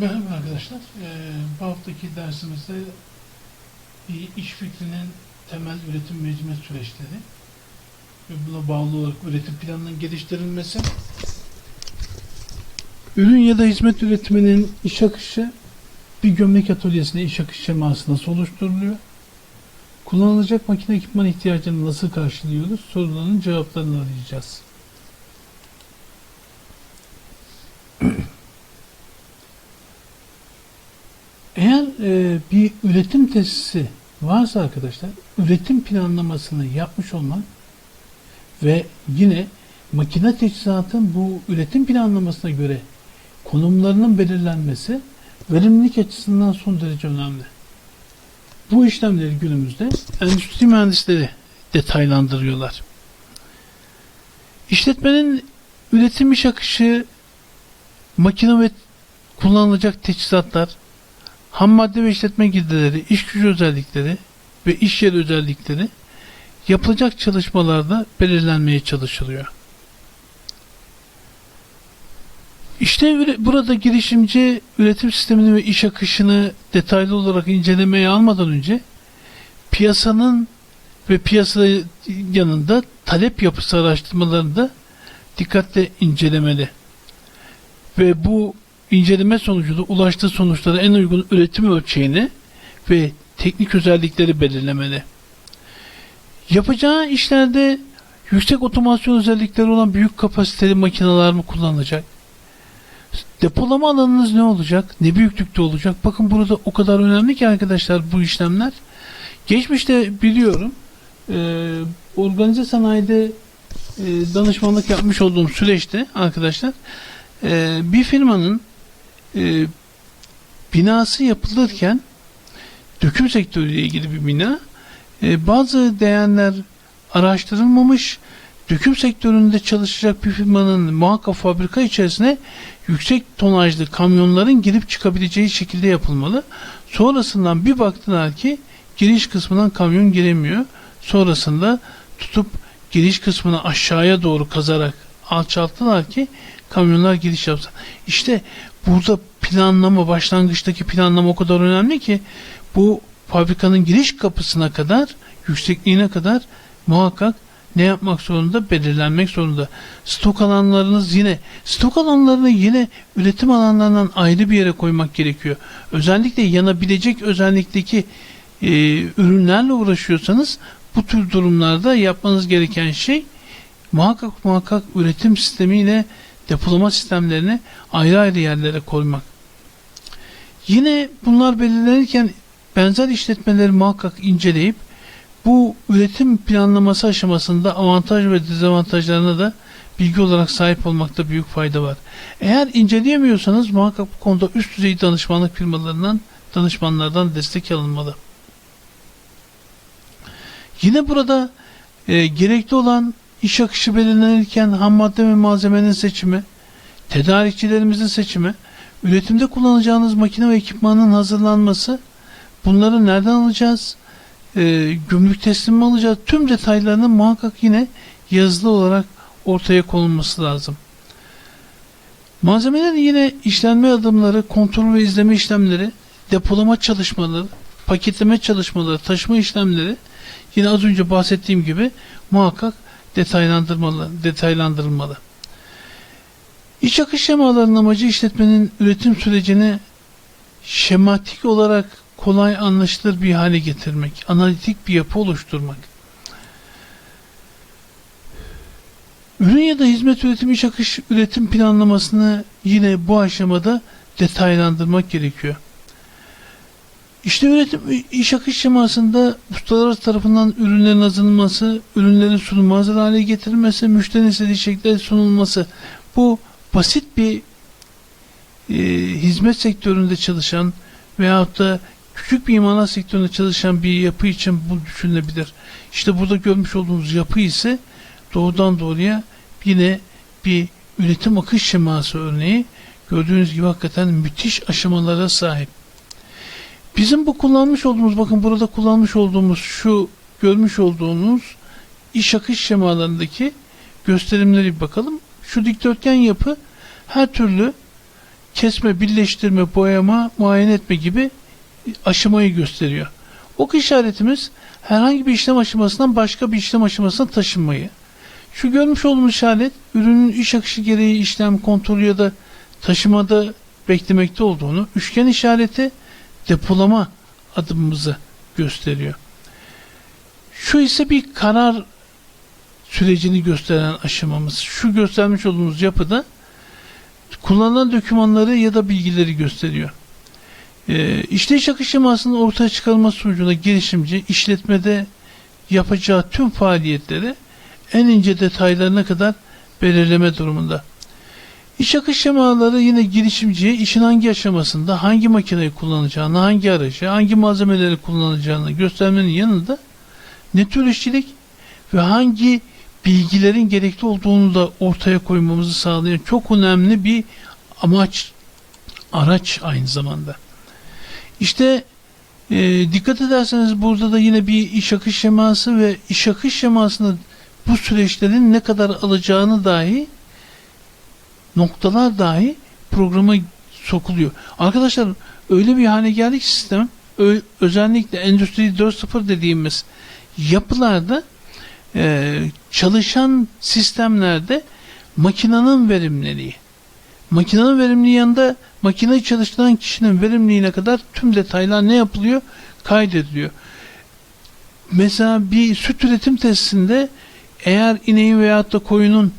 Merhaba arkadaşlar. Ee, bu haftaki dersimizde bir iş fikrinin temel üretim ve hizmet süreçleri ve buna bağlı olarak üretim planının geliştirilmesi, ürün ya da hizmet üretiminin iş akışı bir gömlek atölyesinde iş akış şeması nasıl oluşturuluyor? Kullanılacak makine ekipman ihtiyacını nasıl karşılıyoruz? Soruların cevaplarını arayacağız. Eğer e, bir üretim tesisi varsa arkadaşlar üretim planlamasını yapmış olmak ve yine makine teçhizatın bu üretim planlamasına göre konumlarının belirlenmesi verimlilik açısından son derece önemli. Bu işlemleri günümüzde endüstri mühendisleri detaylandırıyorlar. İşletmenin üretim iş akışı, makine ve kullanılacak teçhizatlar, ham madde ve işletme girdileri, iş gücü özellikleri ve iş yeri özellikleri yapılacak çalışmalarda belirlenmeye çalışılıyor. İşte burada girişimci üretim sistemini ve iş akışını detaylı olarak incelemeye almadan önce piyasanın ve piyasa yanında talep yapısı araştırmalarını da dikkatle incelemeli. Ve bu inceleme sonucunda ulaştığı sonuçlara en uygun üretim ölçeğini ve teknik özellikleri belirlemeli. Yapacağı işlerde yüksek otomasyon özellikleri olan büyük kapasiteli makineler mi kullanılacak? Depolama alanınız ne olacak? Ne büyüklükte olacak? Bakın burada o kadar önemli ki arkadaşlar bu işlemler. Geçmişte biliyorum e, organize sanayide e, danışmanlık yapmış olduğum süreçte arkadaşlar e, bir firmanın e, binası yapılırken döküm sektörüyle ilgili bir bina e, bazı değerler araştırılmamış döküm sektöründe çalışacak bir firmanın muhakkak fabrika içerisine yüksek tonajlı kamyonların girip çıkabileceği şekilde yapılmalı. Sonrasından bir baktılar ki giriş kısmından kamyon giremiyor. Sonrasında tutup giriş kısmını aşağıya doğru kazarak alçalttılar ki kamyonlar giriş yapsın. İşte burada planlama, başlangıçtaki planlama o kadar önemli ki bu fabrikanın giriş kapısına kadar, yüksekliğine kadar muhakkak ne yapmak zorunda? Belirlenmek zorunda. Stok alanlarınız yine, stok alanlarını yine üretim alanlarından ayrı bir yere koymak gerekiyor. Özellikle yanabilecek özellikteki e, ürünlerle uğraşıyorsanız bu tür durumlarda yapmanız gereken şey muhakkak muhakkak üretim sistemiyle depolama sistemlerini ayrı ayrı yerlere koymak. Yine bunlar belirlenirken benzer işletmeleri muhakkak inceleyip bu üretim planlaması aşamasında avantaj ve dezavantajlarına da bilgi olarak sahip olmakta büyük fayda var. Eğer inceleyemiyorsanız muhakkak bu konuda üst düzey danışmanlık firmalarından, danışmanlardan destek alınmalı. Yine burada e, gerekli olan iş akışı belirlenirken ham madde ve malzemenin seçimi, tedarikçilerimizin seçimi, üretimde kullanacağınız makine ve ekipmanın hazırlanması, bunları nereden alacağız, e, gümrük teslim mi alacağız, tüm detaylarının muhakkak yine yazılı olarak ortaya konulması lazım. Malzemelerin yine işlenme adımları, kontrol ve izleme işlemleri, depolama çalışmaları, paketleme çalışmaları, taşıma işlemleri yine az önce bahsettiğim gibi muhakkak detaylandırmalı, detaylandırılmalı. İç akış şemalarının amacı işletmenin üretim sürecini şematik olarak kolay anlaşılır bir hale getirmek, analitik bir yapı oluşturmak. Ürün ya da hizmet üretim iş akış üretim planlamasını yine bu aşamada detaylandırmak gerekiyor. İşte üretim iş akış şemasında ustalar tarafından ürünlerin hazırlanması, ürünlerin sunuma hazır hale getirilmesi, müşterinin istediği şekilde sunulması. Bu basit bir e, hizmet sektöründe çalışan veyahut da küçük bir imalat sektöründe çalışan bir yapı için bu düşünülebilir. İşte burada görmüş olduğunuz yapı ise doğrudan doğruya yine bir üretim akış şeması örneği. Gördüğünüz gibi hakikaten müthiş aşamalara sahip. Bizim bu kullanmış olduğumuz bakın burada kullanmış olduğumuz şu görmüş olduğunuz iş akış şemalarındaki gösterimleri bir bakalım. Şu dikdörtgen yapı her türlü kesme, birleştirme, boyama, muayene etme gibi aşamayı gösteriyor. Ok işaretimiz herhangi bir işlem aşamasından başka bir işlem aşamasına taşınmayı. Şu görmüş olduğumuz işaret ürünün iş akışı gereği işlem kontrolü ya da taşımada beklemekte olduğunu, üçgen işareti depolama adımımızı gösteriyor. Şu ise bir karar sürecini gösteren aşamamız. Şu göstermiş olduğumuz yapıda kullanılan dokümanları ya da bilgileri gösteriyor. Ee, işleyiş akış şemasının ortaya çıkarılması sonucunda girişimci işletmede yapacağı tüm faaliyetleri en ince detaylarına kadar belirleme durumunda. İş akış şemaları yine girişimciye işin hangi aşamasında hangi makineyi kullanacağını, hangi aracı, hangi malzemeleri kullanacağını göstermenin yanında ne tür işçilik ve hangi bilgilerin gerekli olduğunu da ortaya koymamızı sağlayan çok önemli bir amaç, araç aynı zamanda. İşte e, dikkat ederseniz burada da yine bir iş akış şeması ve iş akış şemasında bu süreçlerin ne kadar alacağını dahi noktalar dahi programa sokuluyor. Arkadaşlar öyle bir hale geldik sistem özellikle Endüstri 4.0 dediğimiz yapılarda e, çalışan sistemlerde makinenin verimliliği makinenin verimliliği yanında makineyi çalıştıran kişinin verimliliğine kadar tüm detaylar ne yapılıyor? Kaydediliyor. Mesela bir süt üretim testinde eğer ineğin veyahut da koyunun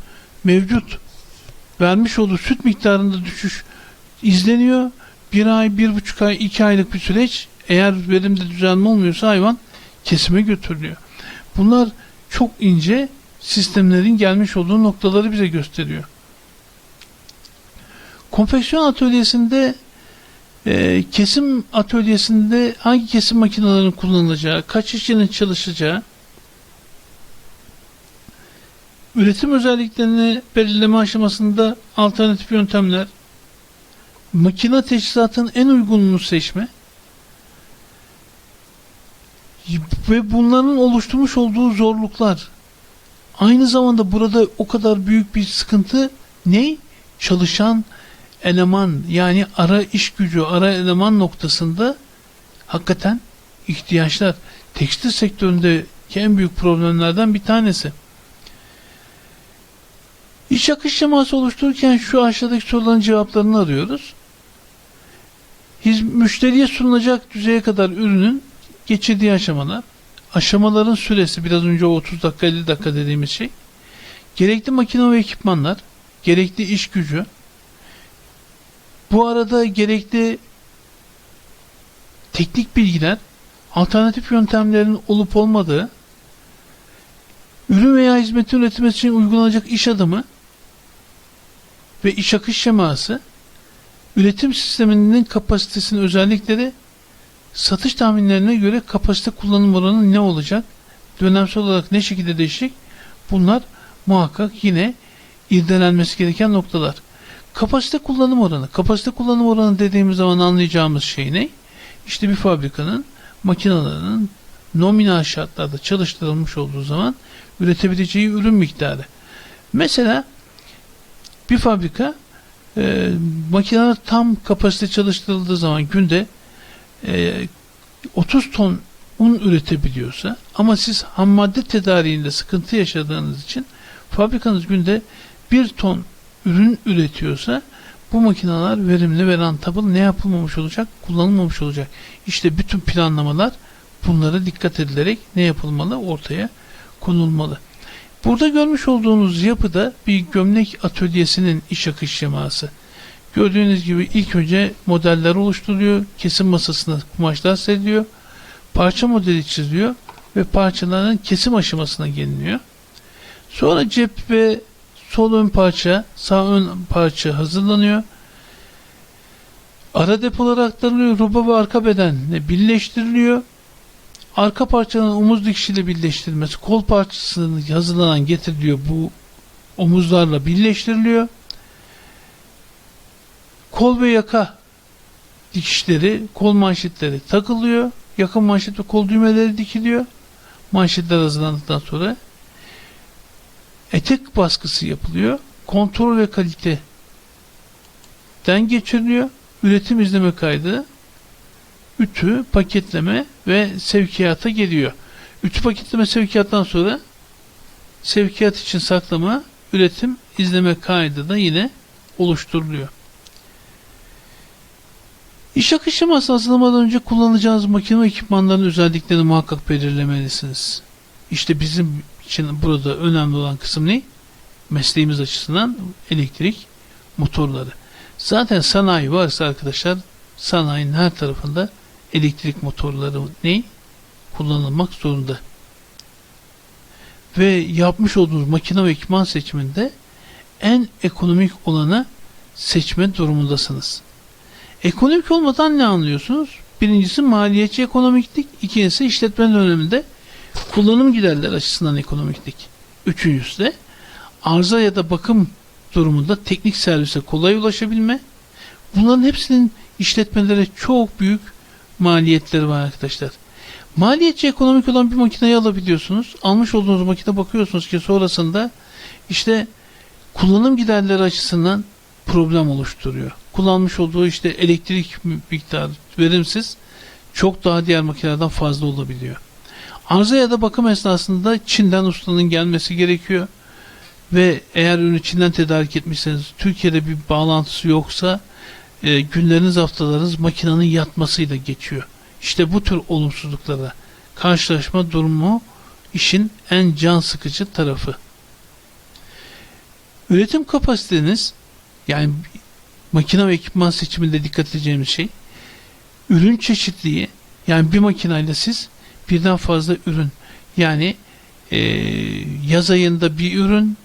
mevcut vermiş olduğu süt miktarında düşüş izleniyor. Bir ay, bir buçuk ay, iki aylık bir süreç eğer verimde düzenli olmuyorsa hayvan kesime götürülüyor. Bunlar çok ince sistemlerin gelmiş olduğu noktaları bize gösteriyor. Konfeksiyon atölyesinde e, kesim atölyesinde hangi kesim makinelerinin kullanılacağı, kaç işçinin çalışacağı, üretim özelliklerini belirleme aşamasında alternatif yöntemler, makine teçhizatın en uygununu seçme ve bunların oluşturmuş olduğu zorluklar aynı zamanda burada o kadar büyük bir sıkıntı ne? Çalışan eleman yani ara iş gücü, ara eleman noktasında hakikaten ihtiyaçlar tekstil sektöründe en büyük problemlerden bir tanesi. İş akış şeması oluştururken şu aşağıdaki soruların cevaplarını arıyoruz. Hiz, müşteriye sunulacak düzeye kadar ürünün geçirdiği aşamalar, aşamaların süresi biraz önce o 30 dakika 50 dakika dediğimiz şey, gerekli makine ve ekipmanlar, gerekli iş gücü, bu arada gerekli teknik bilgiler, alternatif yöntemlerin olup olmadığı, ürün veya hizmetin üretilmesi için uygulanacak iş adımı ve iş akış şeması, üretim sisteminin kapasitesinin özellikleri, satış tahminlerine göre kapasite kullanım oranı ne olacak, dönemsel olarak ne şekilde değişecek, bunlar muhakkak yine irdelenmesi gereken noktalar. Kapasite kullanım oranı. Kapasite kullanım oranı dediğimiz zaman anlayacağımız şey ne? İşte bir fabrikanın makinelerinin nominal şartlarda çalıştırılmış olduğu zaman üretebileceği ürün miktarı. Mesela bir fabrika e, makineler tam kapasite çalıştırıldığı zaman günde e, 30 ton un üretebiliyorsa ama siz ham madde tedariğinde sıkıntı yaşadığınız için fabrikanız günde 1 ton ürün üretiyorsa bu makineler verimli ve rentable ne yapılmamış olacak? Kullanılmamış olacak. İşte bütün planlamalar bunlara dikkat edilerek ne yapılmalı? Ortaya konulmalı. Burada görmüş olduğunuz yapıda bir gömlek atölyesinin iş akış şeması. Gördüğünüz gibi ilk önce modeller oluşturuluyor. Kesim masasına kumaşlar seriliyor. Parça modeli çiziliyor ve parçaların kesim aşamasına geliniyor. Sonra cep ve sol ön parça, sağ ön parça hazırlanıyor. Ara depolara aktarılıyor. Roba ve arka bedenle birleştiriliyor. Arka parçanın omuz dikişiyle birleştirilmesi, kol parçasının hazırlanan getiriliyor. Bu omuzlarla birleştiriliyor. Kol ve yaka dikişleri, kol manşetleri takılıyor. Yaka manşet ve kol düğmeleri dikiliyor. Manşetler hazırlandıktan sonra etek baskısı yapılıyor. Kontrol ve kalite den geçiriliyor. Üretim izleme kaydı, ütü, paketleme ve sevkiyata geliyor. Ütü paketleme sevkiyattan sonra sevkiyat için saklama, üretim, izleme kaydı da yine oluşturuluyor. İş akışı masası hazırlamadan önce kullanacağınız makine ve ekipmanların özelliklerini muhakkak belirlemelisiniz. İşte bizim için burada önemli olan kısım ne? Mesleğimiz açısından elektrik motorları. Zaten sanayi varsa arkadaşlar sanayinin her tarafında elektrik motorları ne? Kullanılmak zorunda. Ve yapmış olduğunuz makine ve ekipman seçiminde en ekonomik olanı seçme durumundasınız. Ekonomik olmadan ne anlıyorsunuz? Birincisi maliyetçi ekonomiklik, ikincisi işletme döneminde kullanım giderleri açısından ekonomiklik. Üçüncüsü de arıza ya da bakım durumunda teknik servise kolay ulaşabilme. Bunların hepsinin işletmelere çok büyük maliyetleri var arkadaşlar. Maliyetçi ekonomik olan bir makineyi alabiliyorsunuz. Almış olduğunuz makine bakıyorsunuz ki sonrasında işte kullanım giderleri açısından problem oluşturuyor. Kullanmış olduğu işte elektrik miktarı verimsiz çok daha diğer makinelerden fazla olabiliyor. Arıza ya da bakım esnasında Çin'den ustanın gelmesi gerekiyor. Ve eğer ürünü Çin'den tedarik etmişseniz Türkiye'de bir bağlantısı yoksa e, günleriniz haftalarınız makinenin yatmasıyla geçiyor. İşte bu tür olumsuzluklara karşılaşma durumu işin en can sıkıcı tarafı. Üretim kapasiteniz yani makine ve ekipman seçiminde dikkat edeceğimiz şey ürün çeşitliliği yani bir makineyle siz birden fazla ürün yani e, yaz ayında bir ürün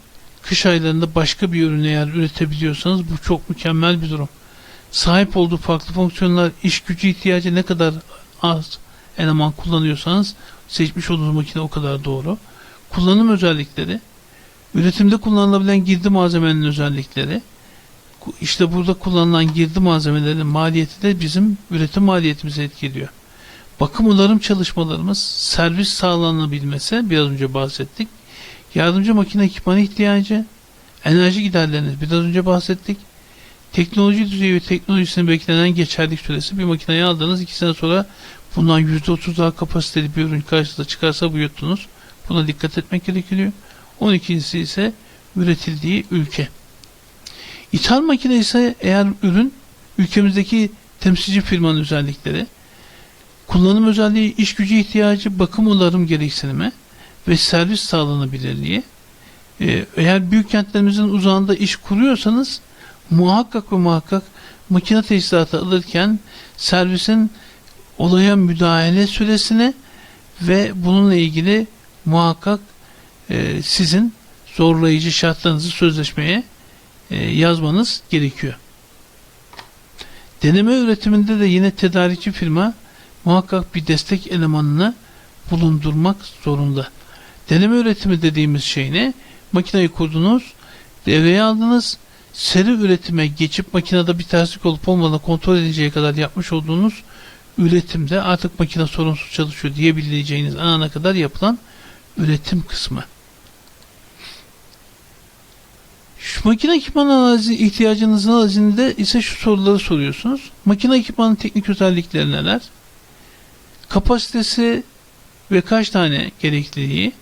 kış aylarında başka bir ürün eğer üretebiliyorsanız bu çok mükemmel bir durum. Sahip olduğu farklı fonksiyonlar, iş gücü ihtiyacı ne kadar az eleman kullanıyorsanız seçmiş olduğunuz makine o kadar doğru. Kullanım özellikleri, üretimde kullanılabilen girdi malzemelerinin özellikleri, işte burada kullanılan girdi malzemelerinin maliyeti de bizim üretim maliyetimizi etkiliyor. Bakım onarım çalışmalarımız, servis sağlanabilmesi, biraz önce bahsettik. Yardımcı makine ekipmanı ihtiyacı, enerji giderleriniz, biraz önce bahsettik. Teknoloji düzeyi ve teknolojisinin beklenen geçerlik süresi bir makineyi aldınız, iki sene sonra bundan %30 daha kapasiteli bir ürün karşınıza çıkarsa bu. Buna dikkat etmek gerekiyor. 12'si ise üretildiği ülke. İthal makine ise eğer ürün ülkemizdeki temsilci firmanın özellikleri, kullanım özelliği, iş gücü ihtiyacı, bakım onarım gereksinimi ve servis sağlanabilirliği. Ee, eğer büyük kentlerimizin uzağında iş kuruyorsanız muhakkak ve muhakkak makine teçhizatı alırken servisin olaya müdahale süresine ve bununla ilgili muhakkak e, sizin zorlayıcı şartlarınızı sözleşmeye e, yazmanız gerekiyor. Deneme üretiminde de yine tedarikçi firma muhakkak bir destek elemanını bulundurmak zorunda. Deneme üretimi dediğimiz şey ne? Makineyi kurdunuz, devreye aldınız, seri üretime geçip makinede bir terslik olup olmadığını kontrol edinceye kadar yapmış olduğunuz üretimde artık makine sorunsuz çalışıyor diyebileceğiniz ana kadar yapılan üretim kısmı. Şu makine ekipman analizi ihtiyacınızın analizinde ise şu soruları soruyorsunuz. Makine ekipmanın teknik özellikleri neler? Kapasitesi ve kaç tane gerekliliği?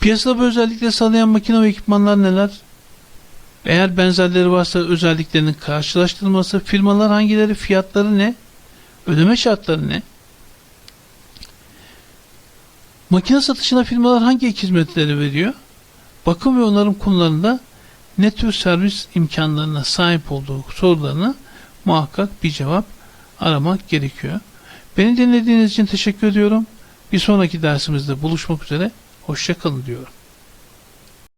Piyasada bu özellikleri sağlayan makine ve ekipmanlar neler? Eğer benzerleri varsa özelliklerinin karşılaştırılması, firmalar hangileri, fiyatları ne? Ödeme şartları ne? Makine satışına firmalar hangi hizmetleri veriyor? Bakım ve onarım konularında ne tür servis imkanlarına sahip olduğu sorularına muhakkak bir cevap aramak gerekiyor. Beni dinlediğiniz için teşekkür ediyorum. Bir sonraki dersimizde buluşmak üzere. Hoşçakalın diyorum.